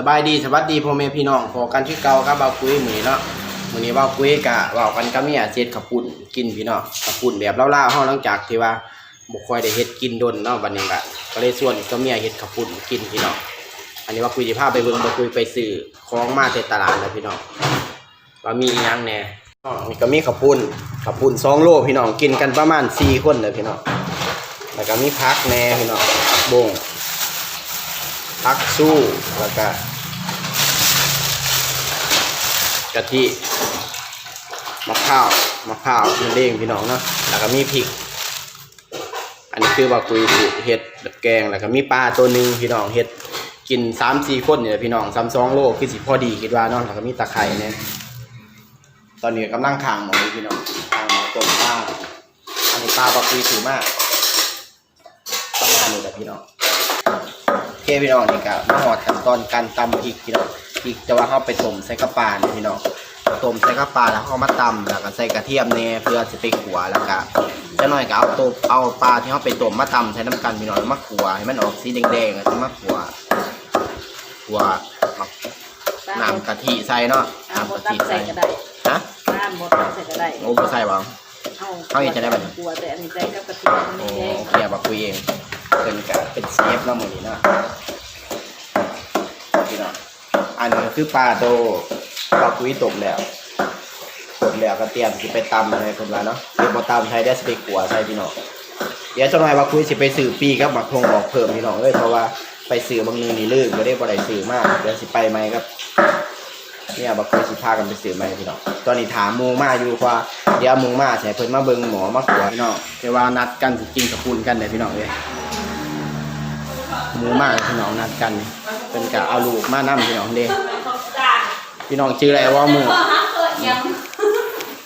สบายดีสวัสดีพ่อแม่พี่น้องพอกันที่เก่าครับเบาคุยมือเนาะมือนี้เบาคุยกะเว้ากันกับเมียเจ็ดขับปุ่นกินพี่น้องขับปุ่นแบบเล่าๆเฮาหลังจากที่ว่าบ่ค่อยได้เฮ็ดกินดนเนาะบัดนี้ก็ก็เลยชวนกับเมียเฮ็ดขับปุ่นกินพี่น้องอันนี้ว่าคุยสิพาไปเบิ่งบ่คุยไปซื้อของมาที่ตลาดแล้วพี่น้องว่ามีอีหยังแน่นี่ก็มีขับปุ่นขับปุ่น2โลพี่น้องกินกันประมาณ4คนเลยพี่น้องแล้วก็มีผักแน่พี่น้องบง พักสู้แล้วก็กะทิมะพร้าวมะพร้าวมันเด้งพี่น้องเนาะแล้วก็มีพริก อันนี้คือว่าคุยสูตรเห็ดแบบแกงแล้วก็มีปลาตัวหนึ่งพี่น้องเห็ดกินสามสี่คนเนี่ยพี่น้องสามสองโลคือสิพอดีคิดว่าเนาะแล้วก็มีตะไคร้เนี่ยตอนนี้กำลังคางหมูพี่น้องคางหมอต้มปลาอันนี้ปลาบักคุยสูงมากประมาณนี้แหละพี่น้อง เคพี่น้องนี่ก็มาหอดขั้นตอนการตำพริกพี่น้องพริกจะว่าเข้าไปต้มใส่กระปาเนี่ยพี่น้องต้มใส่กระปาแล้วเขามาตำแล้วก็ใส่กระเทียมเนี่ยเพื่อจะไปขัวแล้วก็จะหน่อยก็เอาตัวเอาปลาที่เขาไปต้มมาตำใส่น้ำกันพี่น้องแล้วมาขัวให้มันออกสีแดงๆแล้วจะมาขัวขัวน้ำกะทิใส่เนาะน้ำน้ำบกะดตัทิบใส่ใส่ก็ได้ฮะน้ำบดตับใส่ก็ได้โอ้บ่ใส่บ่เอาเอาอย่างจะได้แบบกลัวแต่อันนี้ใส่กับกระเทียมโอ้นี่แกงโอเคบักคุยเอง เป็นกะเป็นเชฟแล้วมือนี้เนาะพี่น้องอันนี้คือปลาโตบักคุยตกแล้วตกแล้วก็เตรียมสิไปตำอะไรคนละเนาะเดี๋ยวพอตำใช้ได้สเปกขัวใส่พี่น้องเดี๋ยวจะหน่อยบักคุยสิไปสื่อปีกับบักทงบอกเพิ่มพี่น้องเอ้ยเพราะว่าไปสื่อบางนึงนี่ลื่นไม่ได้บ่ได้สื่อมากเดี๋ยวสิไปไหมครับเนี่ยบักเคยสิพากันไปซื้อมาให้พี่น้องตอนนี้ถามมูมาอยู่ว่าเดี๋ยวมูมาใส่เพิ่นมาเบิ่งหมอมาขวพี่น้องแต่ว่านัดกันสิกินกับปูนกันเลยพี่น้องเลย หมูมากพี่น้องนัดกันเป็นกะเอาลูกมานํพี่น้องเด้พี่น้องชื่ออะไรว่าหมู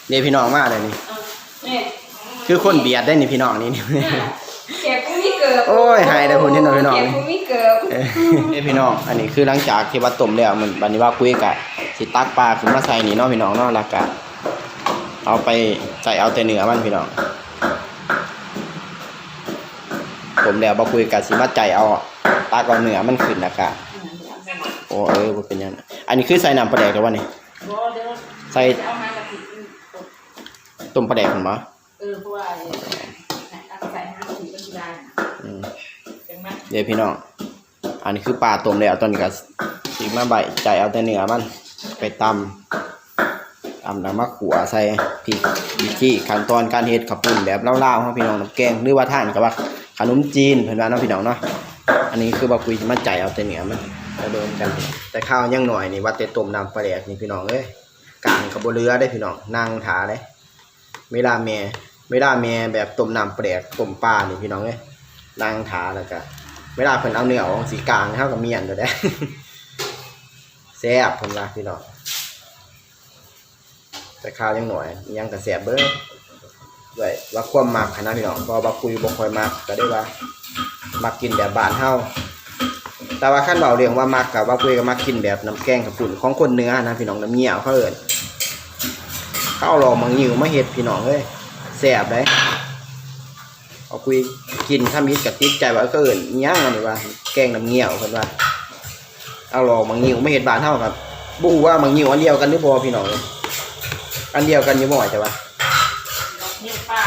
เด้พี่น้องมากเลยนี่คือคนเบียดได้นี่พี่น้องนี่นี่เก็บกุ้งมีเกิบโอ้ยหายได้ผลที่น้องพี่น้องเก็บนี่กุ้งมีเกิบเอ้พี่น้อง อันนี้คือหลังจากที่ว่าต้มแล้วมันบันนี้ว่าคุยกะสิตักปลาขึ้นมาใส่นี่เนาะพี่น้องนาะแล้วก็เอาไปใส่เอาแต่เนื้อมันพี่น้อง ต้มแล้วบ่คุยกะสิมาใจเอาตักเอาเนื้อมันขึ้นแล้วก็โอ้เออเป็นยังอันนี้คือใส่น้ำปลาแดกแล้ววะนี่ยใส่ต้มปลาแดกพุ่นบ่เออเพราะว่าไอ้ตั้งใส่ห้าสิบก็ได้นะอืมจังไหมเดี๋ยวพี่น้องอันนี้คือปลาต้มแล้วตอนนี้ก็สิมาใบใจเอาแต่เนื้อมันไปตำตำแล้วมาขัวใส่พริกวิธีขั้นตอนการเฮ็ดข้าวปุ้นแบบเล่าๆครับพี่น้องน้ำแกงหรือว่าท่านก็ว่า ขนมจีนเพิ่นว่าเนาะพี่น้องเนาะอันนี้คือบ่คุยสิมาใจเอาแต่เหนือมันจะโดกัน แต่ข้าวยังหน่อยนี่ว่าแต่ต้มน้ำปลาแดกนี่พี่น้องเอ้ยกลางกับบ่เรือได้พี่น้องนั่งถาเลยเวลาแม่เวลาแม่แบบต้มน้ำปลาแดกต้มปลานี่พี่น้องเอ้ยนั่งถาแล้วก็เวลาเพิ่นเอาเนื้อออกสีกลางเท่ากับเมียนก็ได้แซ่บเพิ่นว่าพี่น้องแต่ข้าวยังหน่อยยังแต่แสบเบิ้ง ด้วยว่าความมักขนาดพี่น้องพอว่าคุยบ่ค่อยมักก็ได้ว่ามักกินแบบบ้านเฮาแต่ว่าขั้นเบาเรียงว่ามักกับว่าคุยก็มักกินแบบน้ำแกงกับปุ่นของคนเนื้อนะพี่น้องน้ำเงี้ยวเขาเอิ้นข้าวรอมังยิวมาเฮ็ดพี่น้องเอ้ยแซ่บเลยเอาคุยกินถ้ามีกับติดใจว่าเขาเอิ้นอิหยังอันว่าแกงน้ำเงี้ยวเพิ่นว่าเอารอมังยิวมาเฮ็ดบ้านเฮาครับบ่ฮู้ว่ามังยิวอันเดียวกันหรือบ่พี่น้องอันเดียวกันอยู่บ่ใช่ปะ ปลา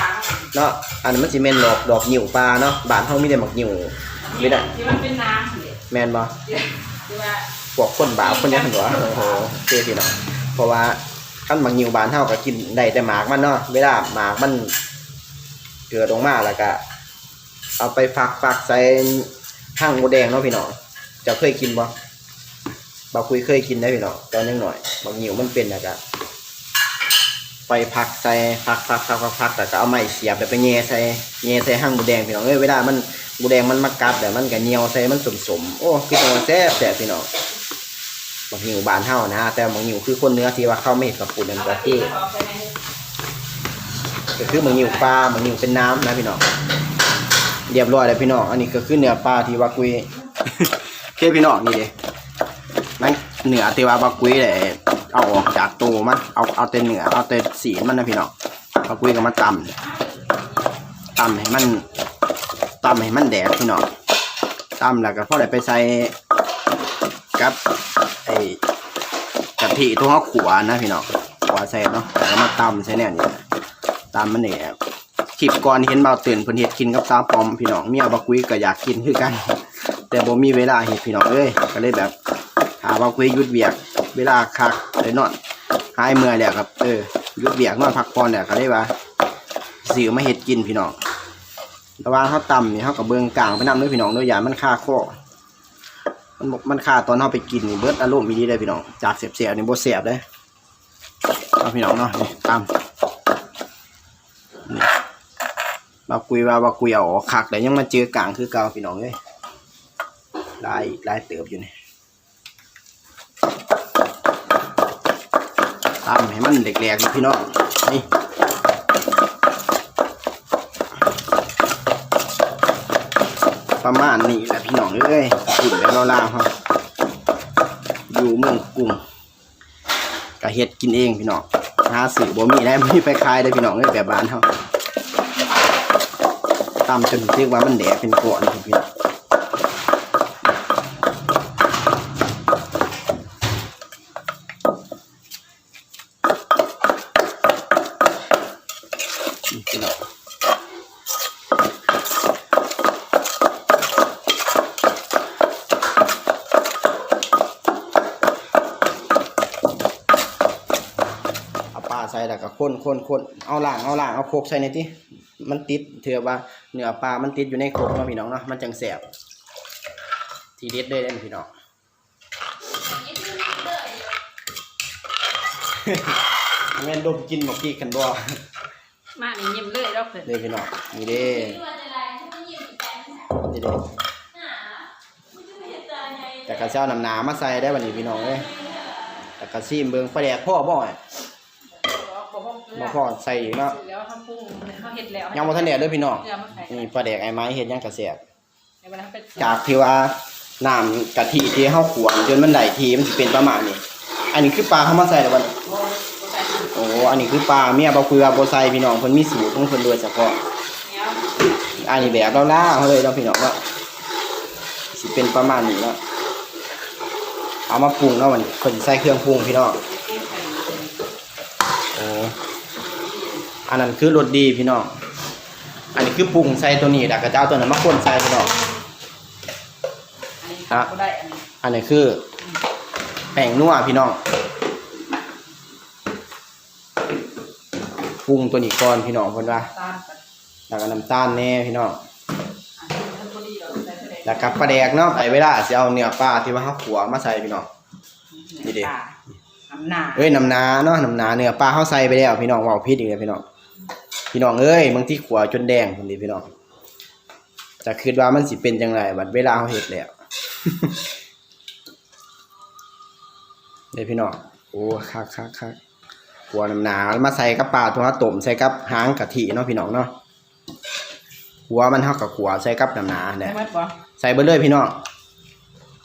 เนาะอันนั้นมันสิแม่นดอกดอกหยิวปลาเนาะบ้านเฮามีแต่หมักหยิวไม่ได้ที่มันเป็นน้ำเลยแม่นบ่ที่ว่าพวกคนบ่าวคนหยังหั่นวะโอ้โหเท่พี่น้องเพราะว่าคันหมักหยิวบ้านเฮาก็กินได้แต่หมากมันเนาะเวลาหมากมันเกิดออกมาแล้วก็เอาไปฝักฝักใส่ห้างหมูแดงเนาะพี่น้องเจะเคยกินบ่บ่คุยเคยกินได้พี่น้องตอนยังหน่อยหมักหยิวมันเป็นแล้วก็ ไปพักใส่พักพักพักพักพักแต่ก็เอาไม้เสียบแต่ไปแง่ใส่แง่ใส่ห้างหมูแดงพี่น้องเอ้ยเวลามันหมูแดงมันมากัดแต่มันก็เหนียวใส่มันสมสมๆโอ้คือตัวแซ่บแซ่บพี่น้องบางหิวบานเท่านะ แต่บางหิวคือคนเนื้อที่ว่าเข้าไม่เห็นกับปุ่นนั่นก็คือก็คือบางหิวปลาบางหิวเป็นน้ำนะพี่น้องเรียบร้อยแล้วพี่น้องอันนี้ก็คือเนื้อปลาที่ว่ากุยเคพี่น้องนี่เด้นั่นเนื้อที่ว่าบากุยเลย เอาออกจากตัวมัน เอาเอาแต่เนื้อเอาแต่สีมันนะพี่น้องเอาคุยกับมันตำตำให้มันตำให้มันแดดพี่น้องตำแล้วก็พอได้ไปใส่กับไอ้กะทิตัวเขาขวานะพี่น้องขวาใส่เนาะแล้วก็มาตำใส่แน่นี่ตำมันเนี่ยคลิปก่อนเห็นเบาตื่นเพิ่นเฮ็ดกินกับตาปอมพี่น้องเมียบักกุยก็อยากกินคือกัน แต่บ่มีเวลาเฮ็ดพี่น้องเอ้ยก็เลยแบบหาบักกุยยุดเวียก เวลาคักเลยนอนหายเมื่อยแล้วครับ เออยุดเวียกนอนพักผ่อนแล้วก็เลยว่าซื้อมาเฮ็ดกินพี่น้องแต่ว่าเขาตำนี่เขากับเบืองกลางไปนำด้วยพี่น้องด้วยย่ามันคาคอมันมันคาตอนเขาไปกินนี่เบิดอารมณ์มีดีเลยพี่น้องจากเสียบเสียบนี่บ่เสียบเลยเอาพี่น้องเนาะนี่ตำนี่บาคุยว่าบาคุยเอาอคักแต่ยังมาเจอกลางคือเก่าพี่น้องเลยลายลายเติบอยู่นี่ ตำให้มันแหลกๆพี่น้องนี่ประมาณนี้แหละพี่น้องเอ้ยกินแล้วล่าๆครับอยู่เมืองกรุงกะเฮ็ดกินเองพี่น้องหาสื่อบ่มีแล้วมีไปขายได้พี่น้องเอ้ยแบบบ้านเฮาตำจนเรียกว่ามันแดกเป็นก้อนพี่น้องนี่พี่น้อง เอาปลาใส่แล้วก็ คนคนคนเอาล่างเอาล่างเอาโคกใส่ในที่มันติดเถือว่าเนื้อปลา มันติดอยู่ในโคกเนาะพี่น้องเนาะ มันจังแสบ ทีเด็ดได้เลยพี่น้องแม่นดมกินหมกกี้กันบ่มานี่ยิ้มเลยรอบเลยเด้พี่น้องนี่เด้นี่เด้แต่กระเช้าน้ำหนามาใส่ได้วันนี้พี่น้องเอ้ยแต่กระซีมเบิ่งปลาแดกพ่อบ่อย มาพ่อใส่อีกเนาะแล้วเขาปรุงเขาเห็ดแล้วยังบ่ทันแดดเด้อพี่น้องเรือมาใส่นี่ปลาแดกไอ้ไม้เฮ็ดหยังกระแสบในเวลาเป็นจากที่ว่าน้ำกะทิที่เฮาขวจนมันได้ทีมันสิเป็นประมาณนี้อันนี้คือปลาเฮามาใส่แล้วบัดนี้โอ้อันนี้คือปลาเมียบ่เกลือบ่ใส่พี่น้องเพิ่นมีสูตรของเพิ่นโดยเฉพาะอันนี้แบบล่าวๆเขาเลยเนาะพี่น้องว่าสิเป็นประมาณนี้เนาะเอามาปรุงเนาะวันนี้เพิ่นสิใส่เครื่องปรุงพี่น้องโอ้ อันนั้นคือรสดีพี่น้อง อันนี้คือปรุงใส่ตัวนี้แล้วก็จะเอาตัวนั้นมาคนใส่พี่น้องอะก็ได้อันนี้อันนี้คือแป้งนัวพี่น้อง ปรุงตัวนี้ก่อนพี่น้องเพิ่นว่าตามกันแล้วก็น้ำตาลแน่พี่น้องอะท่านพอดีเราใส่ไปเลยแล้วกับปลาแดกเนาะไปเวลาสิเอาเนื้อปลาที่ว่าเฮาขัวมาใส่พี่น้องนี่ดิน้ำหนาเอ้ยน้ำนาเนาะน้ำนาเนื้อปลาเฮาใส่ไปแล้วพี่น้องเว้าผิดอีกแล้วพี่น้อง พี่น้องเอ้ยบางทีขัวจนแดงพุ่นดิพี่น้องจะคิดว่ามันสิเป็นจังไดบัดเวลาเฮาเฮ็ดแล้วเด้พี่น้องโอ้คักคักคักขัวน้ำนามาใส่กับปลาตัวต้มใส่กับหางกะทิเนาะพี่น้องเนาะหัวมันเฮากับขัวใส่กับน้ำนาแหได้ละไหมปะใส่ไปเลยพี่น้อง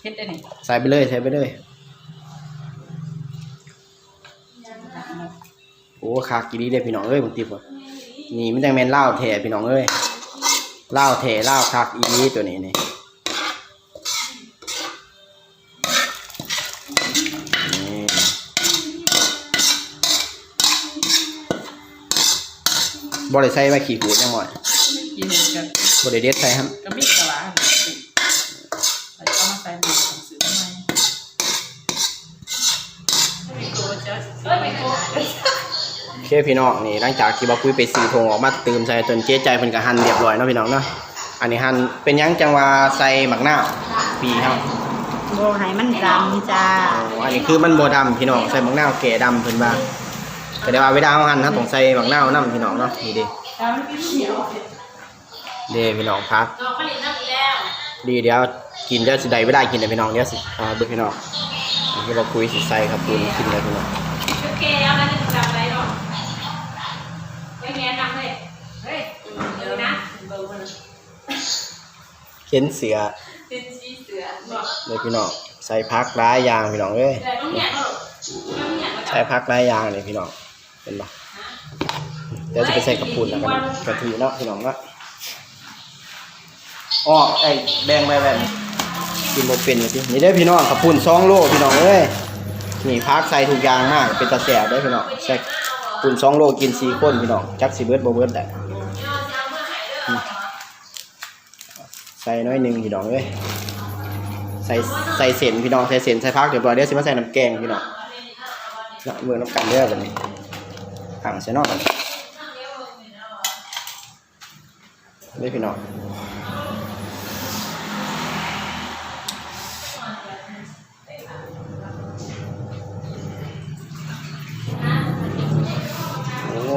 เห็ดได้ไหนใส่ไปเลยใส่ไปเลยโอ้คากิรีเด้พี่น้องเอ้ยผมติบว่ะ นี่มันจังแม่นเหล้าแท้พี่น้องเอ้ยเหล้าแท้เหล้าคากอีนี้ตัวนี้นี่นี่บ่ได้ใส่ไว้ขี้หูดยังหน่อยกินกันบ่ได้เด็ดใส่ครับกระมิดกระหลา เคพี่น้องนี่หลังจากที่บ่คุยไปซื้อทงออกมาเติมใส่จนเจ๊ใจเพิ่นก็หั่นเรียบร้อยเนาะพี่น้องเนาะอันนี้หั่นเป็นหยังจังว่าใส่หมักหน้าวปีครับโบให้มันดำจ้าอ๋ออันนี้คือมันบ่ดำพี่น้องใส่หมักหน้าวแก่ดำเพิ่นว่าก็ได้ว่าเวลาเฮาหั่นเฮาต้องใส่หมักหน้าวนํพี่น้องเนาะนี่เด้ตามไม่เขียวเด้พี่น้องพักเราผลิตน้ำอีกแล้วดีเดี๋ยวกินเดี๋ยวสิได้เวลากินเด้อพี่น้องเดี๋ยวสิอ่าเบิ่งพี่น้องนี่คือบ่คุยสิใส่ครับปูนกินเลยพี่น้อง เข็นเสือเป็นชีเสือบอกเลยพี่น้องใส่ผักหลายอย่างพี่น้องเอ้ยแต่ต้องแง่หรอกต้องแง่มาใส่ผักหลายอย่างเลยพี่น้องเห็นบ่เดี๋ยวจะไปใส่กระปุนแล้วกันกะทิเนาะพี่น้องเนาะอ้อไอ้แดงไปแบบนี้เกินบ่เป็นเลยพี่นี่เด้อพี่น้องขับปุ่น2โลพี่น้องเอ้ยนี่พักใส่ทุกอย่างมากเป็นตาแสบเด้อพี่น้องใส่ปุ่น2โลกิน4คนพี่น้องจักสิเบิดบ่เบิดได้อื ใส่น้อยหนึ่งพี่น้องเอ้ยใส่ใส่เส้นพี่น้องใส่เส้นใส่พักเรียบร้อยเดี๋ยวสิมาใส่น้ำแกงพี่น้องเนาะเบิ่งน้ำกันเด้อบัดนี้หั่งใส่นอกกันเด้พี่น้องโอ้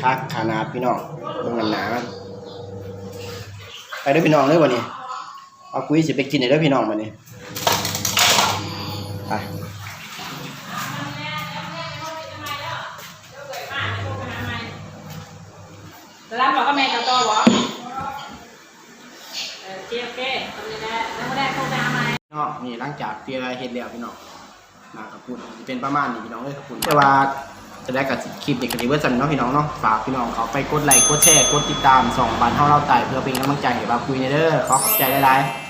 คักขนาดพี่น้องเบิ่งหนามัน ไปเด้อพี่น้องเด้อวันนี้เอากุ้ยสิไปกินเด้อพี่น้องวันนี้ไปรับเราก็แม่จะโตหรอเออโอเคโอเคทำยังไงแล้วก็ได้เข้าไปทำไมเนาะนี่หลังจากที่เราเฮ็ดแล้วพี่น้องมากับปุ่นสิเป็นประมาณนี้พี่น้องเอ้ยกับปุ่นแต่ว่า จะได้กับคลิปเด็กกันดีเวอร์ซันเนาะพี่น้องเนาะฝากพี่น้องเขาไปกดไลค์กดแชร์กดติดตามส่องบันเท่าเราไต่เพื่อเป็นกำลังใจให้บาคุยในเด้อขอขอบใจได้ๆ